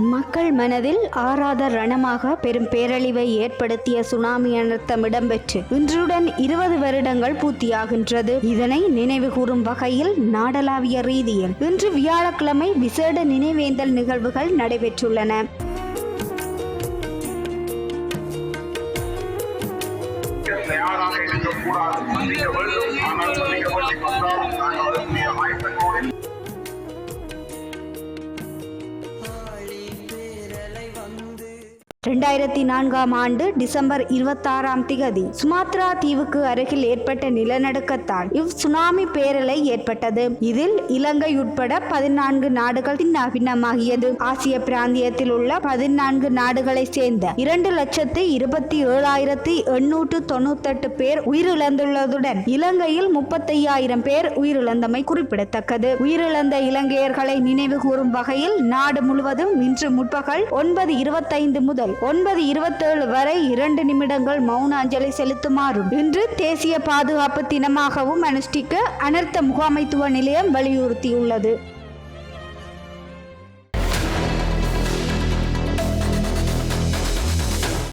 மக்கள் மனதில் ஆறாத ரணமாக பெரும் பேரழிவை ஏற்படுத்திய சுனாமி அனர்த்தம் இடம்பெற்று இன்றுடன் இருபது வருடங்கள் பூர்த்தியாகின்றது. இதனை நினைவு கூறும் வகையில் நாடளாவிய ரீதியில் இன்று வியாழக்கிழமை விசேட நினைவேந்தல் நிகழ்வுகள் நடைபெற்றுள்ளன. தயாராக இருக்கக்கூடாது. மன்னிக்க வேண்டும். ஆனால் மன்னிக்கப்பட்டிருக்கும் இரண்டாயிரத்தி நான்காம் ஆண்டு டிசம்பர் இருபத்தாறாம் திகதி சுமாத்ரா தீவுக்கு அருகில் ஏற்பட்ட நிலநடுக்கத்தால் இவ் சுனாமி பேரலை ஏற்பட்டது. இதில் இலங்கை உட்பட பதினான்கு நாடுகள் பின்னமாகியது ஆசிய பிராந்தியத்தில் உள்ள பதினான்கு நாடுகளை சேர்ந்த இரண்டு லட்சத்து இருபத்தி ஏழாயிரத்தி எண்ணூற்று தொண்ணூத்தெட்டு பேர் உயிரிழந்துள்ளதுடன் இலங்கையில் முப்பத்தையாயிரம் பேர் உயிரிழந்தமை குறிப்பிடத்தக்கது. உயிரிழந்த இலங்கையர்களை நினைவு கூறும் வகையில் நாடு முழுவதும் இன்று முற்பகல் ஒன்பது இருபத்தைந்து முதல் ஒன்பது இருபத்தேழு வரை இரண்டு நிமிடங்கள் மௌன அஞ்சலி செலுத்துமாறும். இன்று தேசிய பாதுகாப்பு தினமாகவும் அனுஷ்டிக்க அனர்த்த முகாமைத்துவ நிலையம் வலியுறுத்தியுள்ளது.